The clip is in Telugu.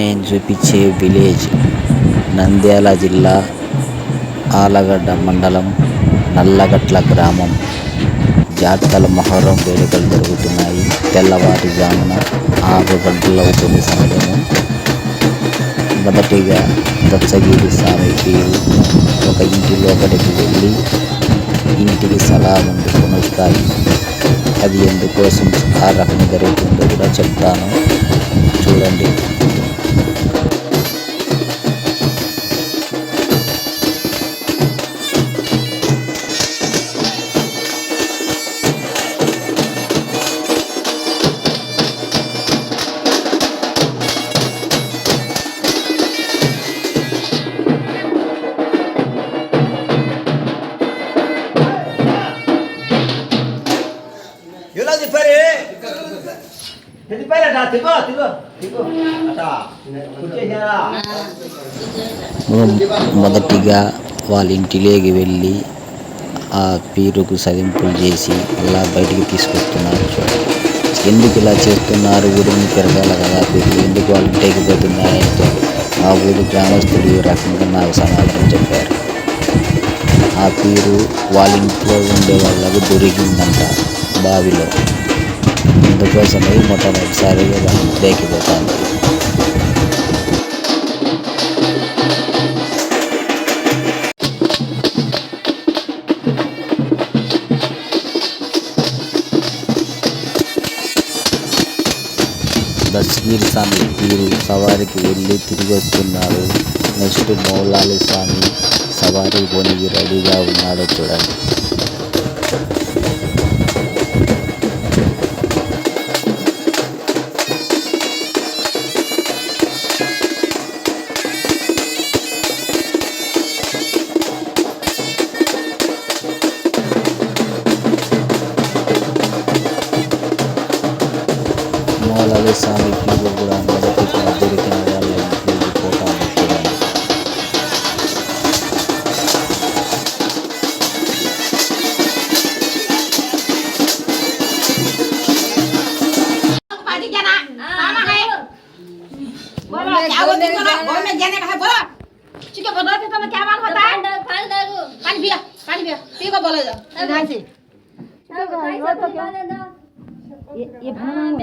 నేను చూపించే విలేజ్ నంద్యాల జిల్లా ఆలగడ్డ మండలం నల్లగట్ల గ్రామం. జాతల మొహరం వేడుకలు జరుగుతున్నాయి. తెల్లవారుజామున ఆరు గంటలవుతుంది సమయము. మొదటిగా దచ్చగిరి స్వామికి ఒక ఇంటి లోపలికి వెళ్ళి ఇంటికి సలాం అందుకొని వస్తాయి అది ఎందుకోసం ఆ రకం జరుగుతుందో కూడా చెప్తాను. చూడండి. చెప్పారట తిగో తిగో తిగో మొదటిగా వాళ్ళ ఇంటిలోకి వెళ్ళి ఆ పీరుకు సదింపులు చేసి అలా బయటికి తీసుకొస్తున్నారు ఎందుకు ఇలా చేస్తున్నారు ఊరిని తిరగాల కదా పీర్లు ఎందుకు వాళ్ళు ఇంటికి ఆ ఊరు గ్రామస్తులు ఈ రకంగా నాకు సమాధానం చెప్పారు ఆ పీరు వాళ్ళ ఇంట్లో ఉండే వాళ్ళకు దొరికిందంట బావిలో అందుకోసమే మొట్టమొదటిసారిగా వాళ్ళు ఇంట్లోకి పోతాను దశగిరి స్వామి వీరు సవారికి వెళ్ళి తిరిగి వస్తున్నారు నెక్స్ట్ మౌలాలి స్వామి సవారీ పోనికి రెడీగా ఉన్నాడో చూడండి है बोलो तो क्या मालूम होता है पानी पिया पानी पिया पी को बोलो जाओ ఈ భ్రమం